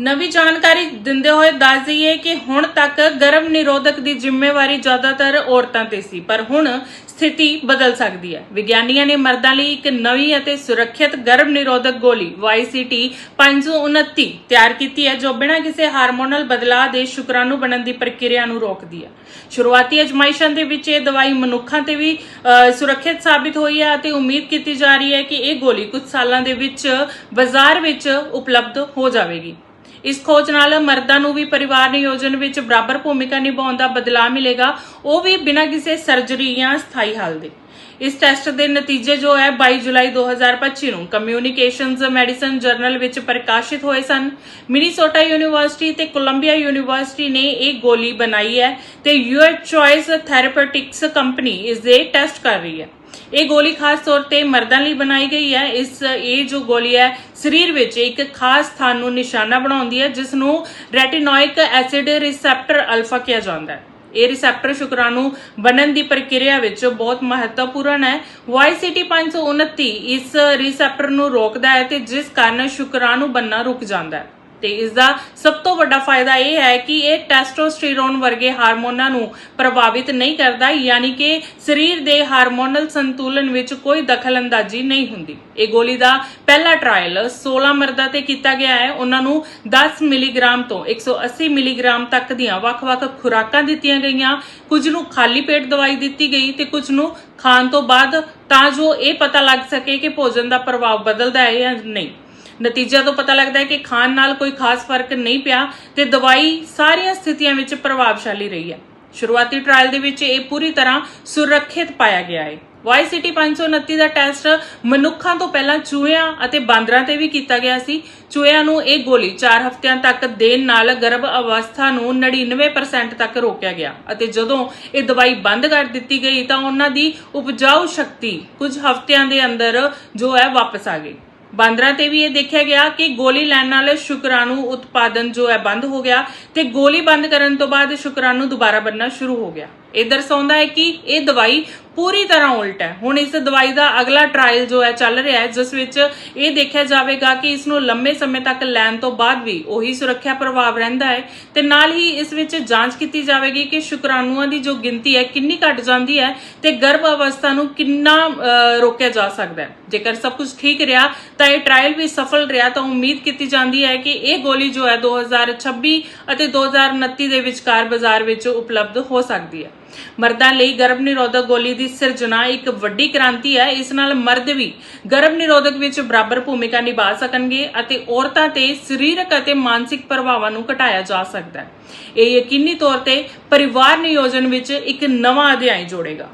ਨਵੀਂ ਜਾਣਕਾਰੀ ਦਿੰਦੇ ਹੋਏ ਦੱਸ ਦਈਏ ਕਿ ਹੁਣ ਤੱਕ ਗਰਭ ਨਿਰੋਧਕ ਦੀ ਜ਼ਿੰਮੇਵਾਰੀ ਜ਼ਿਆਦਾਤਰ ਔਰਤਾਂ ਤੇ ਸੀ, ਪਰ ਹੁਣ ਸਥਿਤੀ ਬਦਲ ਸਕਦੀ ਹੈ। ਵਿਗਿਆਨੀਆਂ ਨੇ ਮਰਦਾਂ ਲਈ ਇੱਕ ਨਵੀਂ ਅਤੇ ਸੁਰੱਖਿਅਤ ਗਰਭ ਨਿਰੋਧਕ ਗੋਲੀ YCT 529 ਤਿਆਰ ਕੀਤੀ ਹੈ, ਜੋ ਬਿਨਾਂ ਕਿਸੇ ਹਾਰਮੋਨਲ ਬਦਲਾਅ ਦੇ ਸ਼ੁਕਰਾਣੂ ਬਣਨ ਦੀ ਪ੍ਰਕਿਰਿਆ ਨੂੰ ਰੋਕਦੀ ਹੈ। ਸ਼ੁਰੂਆਤੀ ਅਜਮਾਇਸ਼ਾਂ ਦੇ ਵਿੱਚ ਇਹ ਦਵਾਈ ਮਨੁੱਖਾਂ ਤੇ ਵੀ ਸੁਰੱਖਿਅਤ ਸਾਬਿਤ ਹੋਈ ਹੈ ਅਤੇ ਉਮੀਦ ਕੀਤੀ ਜਾ ਰਹੀ ਹੈ ਕਿ ਇਹ ਗੋਲੀ ਕੁਝ ਸਾਲਾਂ ਦੇ ਵਿੱਚ ਬਾਜ਼ਾਰ ਵਿੱਚ ਉਪਲਬਧ ਹੋ ਜਾਵੇਗੀ। ਇਸ ਖੋਜ ਨਾਲ ਮਰਦਾਂ ਨੂੰ ਵੀ ਪਰਿਵਾਰ ਨਿਯੋਜਨ ਵਿੱਚ ਬਰਾਬਰ ਭੂਮਿਕਾ ਨਿਭਾਉਣ ਦਾ ਬਦਲਾਅ ਮਿਲੇਗਾ। ਉਹ ਵੀ ਬਿਨਾਂ ਕਿਸੇ ਸਰਜਰੀ ਜਾਂ ਸਥਾਈ ਹੱਲ ਦੇ। ਇਸ ਟੈਸਟ ਦੇ ਨਤੀਜੇ ਜੋ ਹੈ 22 ਜੁਲਾਈ 2025 ਨੂੰ ਕਮਿਊਨੀਕੇਸ਼ਨਜ਼ ਮੈਡੀਸਨ ਜਰਨਲ ਵਿੱਚ ਪ੍ਰਕਾਸ਼ਿਤ ਹੋਏ ਸਨ। ਮਿਨੀਸੋਟਾ ਯੂਨੀਵਰਸਿਟੀ ਤੇ ਕੋਲੰਬੀਆ ਯੂਨੀਵਰਸਿਟੀ ਨੇ ਇਹ ਗੋਲੀ ਬਣਾਈ ਹੈ ਤੇ ਯੂਅਰ ਚੋਇਸ ਥੈਰੇਪਿਊਟਿਕਸ ਕੰਪਨੀ ਇਸ ਦੇ ਟੈਸਟ ਕਰ ਰਹੀ ਹੈ। ਇਹ ਗੋਲੀ ਖਾਸ ਤੌਰ ਤੇ ਮਰਦਾਂ ਲਈ ਬਣਾਈ ਗਈ ਹੈ। ਇਸ, ਇਹ ਜੋ ਗੋਲੀ ਹੈ, ਸਰੀਰ ਵਿੱਚ ਇੱਕ ਖਾਸ ਸਥਾਨ ਨੂੰ ਨਿਸ਼ਾਨਾ ਬਣਾਉਂਦੀ ਹੈ, ਜਿਸ ਨੂੰ ਰੈਟਿਨੋਇਕ ਐਸਿਡ ਰਿਸੈਪਟਰ ਅਲਫਾ ਕਿਹਾ ਜਾਂਦਾ ਹੈ। ਇਹ ਰਿਸੈਪਟਰ ਸ਼ੁਕਰਾਣੂ ਬਣਨ ਦੀ ਪ੍ਰਕਿਰਿਆ ਵਿੱਚ ਬਹੁਤ ਮਹੱਤਵਪੂਰਨ ਹੈ। YCT 529 ਇਸ ਰਿਸੈਪਟਰ ਨੂੰ ਰੋਕਦਾ ਹੈ ਤੇ ਜਿਸ ਕਾਰਨ ਸ਼ੁਕਰਾਣੂ ਬਣਨਾ ਰੁਕ ਜਾਂਦਾ ਹੈ। ਤੇ ਇਸ ਦਾ ਸਭ ਤੋਂ ਵੱਡਾ ਫਾਇਦਾ ਇਹ ਹੈ ਕਿ ਇਹ ਟੈਸਟੋਸਟੀਰੋਨ ਵਰਗੇ ਹਾਰਮੋਨਾਂ ਨੂੰ ਪ੍ਰਭਾਵਿਤ ਨਹੀਂ ਕਰਦਾ, ਯਾਨੀ ਕਿ ਸਰੀਰ ਦੇ ਹਾਰਮੋਨਲ ਸੰਤੁਲਨ ਵਿੱਚ ਕੋਈ ਦਖਲਅੰਦਾਜ਼ੀ ਨਹੀਂ ਹੁੰਦੀ। ਇਹ ਗੋਲੀ ਦਾ ਪਹਿਲਾ ਟ੍ਰਾਇਲ 16 ਮਰਦਾਂ ਤੇ ਕੀਤਾ ਗਿਆ ਹੈ। ਉਹਨਾਂ ਨੂੰ 10 ਮਿਲੀਗ੍ਰਾਮ ਤੋਂ 180 ਮਿਲੀਗ੍ਰਾਮ ਤੱਕ ਦੀਆਂ ਵੱਖ-ਵੱਖ ਖੁਰਾਕਾਂ ਦਿੱਤੀਆਂ ਗਈਆਂ। ਕੁਝ ਨੂੰ ਖਾਲੀ ਪੇਟ ਦਵਾਈ ਦਿੱਤੀ ਗਈ ਤੇ ਕੁਝ ਨੂੰ ਖਾਣ ਤੋਂ ਬਾਅਦ ਤਾਂ ਜੋ ਇਹ ਪਤਾ ਲੱਗ ਸਕੇ ਕਿ ਭੋਜਨ ਦਾ ਪ੍ਰਭਾਵ ਬਦਲਦਾ ਹੈ ਜਾਂ ਨਹੀਂ। ਨਤੀਜਾ ਤੋਂ ਪਤਾ ਲੱਗਦਾ ਹੈ ਕਿ ਖਾਣ ਨਾਲ ਕੋਈ ਖਾਸ ਫ਼ਰਕ ਨਹੀਂ ਪਿਆ ਤੇ ਦਵਾਈ ਸਾਰੀਆਂ ਸਥਿਤੀਆਂ ਵਿੱਚ ਪ੍ਰਭਾਵਸ਼ਾਲੀ ਰਹੀ ਹੈ। ਸ਼ੁਰੂਆਤੀ ਟ੍ਰਾਇਲ ਦੇ ਵਿੱਚ ਇਹ ਪੂਰੀ ਤਰ੍ਹਾਂ ਸੁਰੱਖਿਅਤ ਪਾਇਆ ਗਿਆ ਹੈ। YCT 529 ਦਾ ਟੈਸਟ ਮਨੁੱਖਾਂ ਤੋਂ ਪਹਿਲਾਂ ਚੂਹਿਆਂ ਅਤੇ ਬਾਂਦਰਾਂ ਤੇ ਵੀ ਕੀਤਾ ਗਿਆ ਸੀ। ਚੂਹਿਆਂ ਨੂੰ ਇਹ ਗੋਲੀ 4 ਹਫ਼ਤਿਆਂ ਤੱਕ ਦੇਣ ਨਾਲ ਗਰਭ ਅਵਸਥਾ ਨੂੰ 99% ਤੱਕ ਰੋਕਿਆ ਗਿਆ ਅਤੇ ਜਦੋਂ ਇਹ ਦਵਾਈ ਬੰਦ ਕਰ ਦਿੱਤੀ ਗਈ ਤਾਂ ਉਹਨਾਂ ਦੀ ਉਪਜਾਊ ਸ਼ਕਤੀ ਕੁਝ ਹਫ਼ਤਿਆਂ ਦੇ ਅੰਦਰ ਜੋ ਹੈ ਵਾਪਸ ਆ ਗਈ। ਬਾਂਦਰਾਂ ਤੇ ਵੀ ਇਹ ਦੇਖਿਆ ਗਿਆ ਕਿ ਗੋਲੀ ਲੈਣ ਨਾਲ ਸ਼ੁਕਰਾਣੂ ਉਤਪਾਦਨ ਜੋ ਹੈ ਬੰਦ ਹੋ ਗਿਆ ਤੇ ਗੋਲੀ ਬੰਦ ਕਰਨ ਤੋਂ ਬਾਅਦ ਸ਼ੁਕਰਾਣੂ ਦੁਬਾਰਾ ਬਣਨਾ ਸ਼ੁਰੂ ਹੋ ਗਿਆ। ਇਹ ਦਰਸਾਉਂਦਾ ਹੈ ਕਿ ਇਹ ਦਵਾਈ ਪੂਰੀ ਤਰ੍ਹਾਂ ਉਲਟ ਹੈ। ਹੁਣ ਇਸ ਦਵਾਈ ਦਾ ਅਗਲਾ ਟ੍ਰਾਇਲ ਜੋ ਹੈ ਚੱਲ ਰਿਹਾ ਹੈ, ਜਿਸ ਵਿੱਚ ਇਹ ਦੇਖਿਆ ਜਾਵੇਗਾ ਕਿ ਇਸ ਨੂੰ ਲੰਮੇ ਸਮੇਂ ਤੱਕ ਲੈਣ ਤੋਂ ਬਾਅਦ ਵੀ ਉਹੀ ਸੁਰੱਖਿਆ ਪ੍ਰਭਾਵ ਰਹਿੰਦਾ ਹੈ ਤੇ ਨਾਲ ਹੀ ਇਸ ਵਿੱਚ ਜਾਂਚ ਕੀਤੀ ਜਾਵੇਗੀ ਕਿ ਸ਼ੁਕਰਾਣੂਆਂ ਦੀ ਜੋ ਗਿਣਤੀ ਹੈ, ਕਿੰਨੀ ਘਟ ਜਾਂਦੀ ਹੈ ਤੇ ਗਰਭ ਅਵਸਥਾ ਨੂੰ ਕਿੰਨਾ ਰੋਕਿਆ ਜਾ ਸਕਦਾ ਹੈ। ਜੇਕਰ ਸਭ ਕੁਝ ਠੀਕ ਰਿਹਾ, ਤਾਂ ਇਹ ਟ੍ਰਾਇਲ ਵੀ ਸਫਲ ਰਿਹਾ, ਤਾਂ ਉਮੀਦ ਕੀਤੀ ਜਾਂਦੀ ਹੈ ਕਿ ਇਹ ਗੋਲੀ ਜੋ ਹੈ 2026 ਅਤੇ 2029 ਦੇ ਵਿਚਕਾਰ ਬਾਜ਼ਾਰ ਵਿੱਚ ਉਪਲਬਧ ਹੋ ਸਕਦੀ ਹੈ। ਮਰਦਾਂ ਲਈ ਗਰਭ ਨਿਰੋਧਕ ਗੋਲੀ ਦੀ ਸਿਰਜਣਾ ਇੱਕ ਵੱਡੀ ਕ੍ਰਾਂਤੀ ਹੈ। ਇਸ ਨਾਲ ਮਰਦ ਵੀ ਗਰਭ ਨਿਰੋਧਕ ਵਿੱਚ ਬਰਾਬਰ ਭੂਮਿਕਾ ਨਿਭਾ ਸਕਣਗੇ ਅਤੇ ਔਰਤਾਂ ਤੇ ਸਰੀਰਕ ਅਤੇ ਮਾਨਸਿਕ ਪ੍ਰਭਾਵਾਂ ਨੂੰ ਘਟਾਇਆ ਜਾ ਸਕਦਾ ਹੈ। ਇਹ ਯਕੀਨੀ ਤੌਰ ਤੇ ਪਰਿਵਾਰ ਨਿਯੋਜਨ ਵਿੱਚ ਇੱਕ ਨਵਾਂ ਅਧਿਆਇ ਜੋੜੇਗਾ।